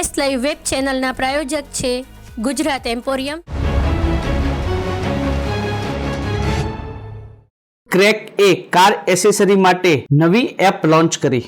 S live web ચેનલના પ્રાયોજક છે ગુજરાત એમ્પોરિયમ. ક્રેક એ કાર એસેસરી માટે નવી એપ લોન્ચ કરી.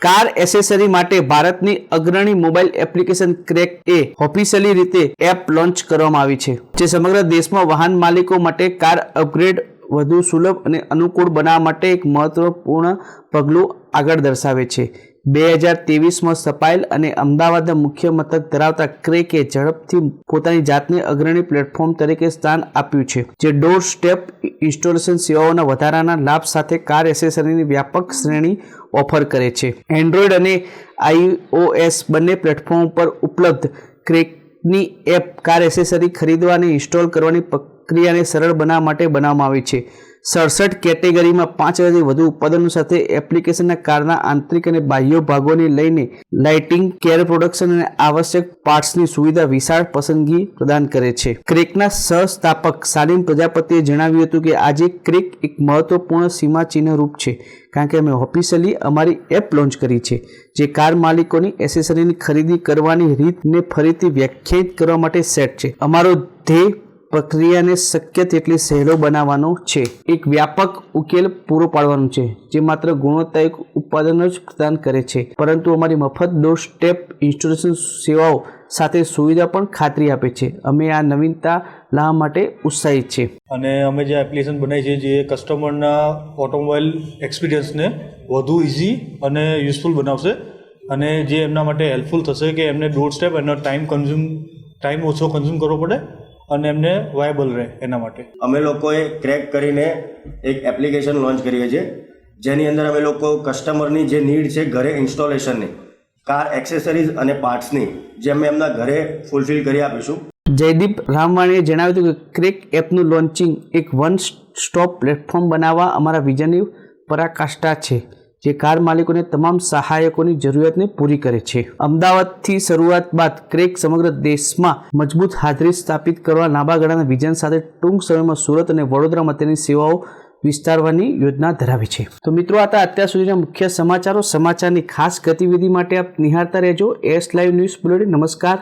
કાર એસેસરી માટે ભારતની અગ્રણી મોબાઈલ એપ્લિકેશન ક્રેક એ ઓફિશિયલી રીતે એપ લોન્ચ કરવામાં આવી છે, જે સમગ્ર દેશમાં વાહન માલિકો માટે કાર અપગ્રેડ વધુ સુલભ અને અનુકૂળ બનાવવા માટે એક મહત્વપૂર્ણ પગલું આગળ દર્શાવે છે. બે હજાર ત્રેવીસમાં સ્થપાયેલ અને અમદાવાદના મુખ્ય મથક ધરાવતા ક્રેકે ઝડપથી પોતાની જાતને અગ્રણી પ્લેટફોર્મ તરીકે સ્થાન આપ્યું છે, જે ડોર સ્ટેપ ઇન્સ્ટોલેશન સેવાઓના વધારાના લાભ સાથે કાર એસેસરીની વ્યાપક શ્રેણી ઓફર કરે છે. એન્ડ્રોઈડ અને આઈઓએસ બંને પ્લેટફોર્મ પર ઉપલબ્ધ ક્રેકની એપ કાર એસેસરી ખરીદવા અને ઇન્સ્ટોલ કરવાની પ્રક્રિયાને સરળ બનાવવા માટે બનાવવામાં આવી છે. સડસઠ કેટેગરીમાં પાંચ હજારથી વધુ ઉત્પાદનો સાથે એપ્લિકેશનના કારના આંતરિક અને બાહ્ય ભાગોને લઈને લાઇટિંગ, કેર પ્રોડક્શન અને આવશ્યક પાર્ટ્સની સુવિધા વિશાળ પસંદગી પ્રદાન કરે છે. ક્રેકના સહસ્થાપક સાલિમ પ્રજાપતિએ જણાવ્યું હતું કે આજે ક્રેક એક મહત્વપૂર્ણ સીમાચિહ્ન રૂપ છે, કારણ કે અમે ઓફિશિયલી અમારી એપ લોન્ચ કરી છે, જે કાર માલિકોની એસેસરીની ખરીદી કરવાની રીતને ફરીથી વ્યાખ્યાયિત કરવા માટે સેટ છે. અમારો ધ્યેય પ્રક્રિયાને શક્ય તેટલી સહેલો બનાવવાનો છે. એક વ્યાપક ઉકેલ પૂરો પાડવાનો છે, જે માત્ર ગુણવત્તાયુક્ત ઉત્પાદનો જ પ્રદાન કરે છે. પરંતુ અમારી મફત ડોર સ્ટેપ ઇન્સ્ટોલેશન સેવાઓ સાથે સુવિધા પણ ખાતરી આપે છે. અમે આ નવીનતા લાવવા માટે ઉત્સાહિત છે. અને અમે જે એપ્લિકેશન બનાવી છે, જે કસ્ટમરના ઓટોમોબાઈલ એક્સપિરિયન્સને વધુ ઇઝી અને યુઝફુલ બનાવશે અને જે એમના માટે હેલ્પફુલ થશે કે એમને ડોર સ્ટેપ એનો ટાઈમ કન્ઝ્યુમ ટાઈમ ઓછો કન્ઝ્યુમ કરવો પડે અને એમને વાયબલ રહે એના માટે. અમે લોકોએ ક્રેક કરીને એક એપ્લિકેશન લોન્ચ કરીએ છીએ જેની અંદર અમે લોકો કસ્ટમરની જે નીડ છે ઘરે ઇન્સ્ટોલેશનની કાર એક્સેસરીઝ અને પાર્ટ્સની જે અમે એમના ઘરે ફૂલફિલ કરી આપીશું. જયદીપ રામવાણીએ જણાવ્યું હતું કે ક્રેક એપનું લોન્ચિંગ એક વન સ્ટોપ પ્લેટફોર્મ બનાવવા અમારા વિઝનની પરાકાષ્ઠા છે. જે કાર માલિકોને તમામ સહાયકોની જરૂરિયાતને પૂરી કરે છે. અમદાવાદથી શરૂઆત બાદ ક્રેક સમગ્ર દેશમાં મજબૂત હાજરી સ્થાપિત કરવા નાબાગડાના વિઝન સાથે ટૂંક સમયમાં સુરત અને વડોદરામાં તેની સેવાઓ વિસ્તારવાની યોજના ધરાવે છે. તો મિત્રો, આ અત્યાર સુધીના મુખ્ય સમાચારો. સમાચારની ખાસ ગતિવિધિ માટે આપ નિહાળતા રહેજો. એસ લાઈવ ન્યૂઝ બુલેટિન નમસ્કાર.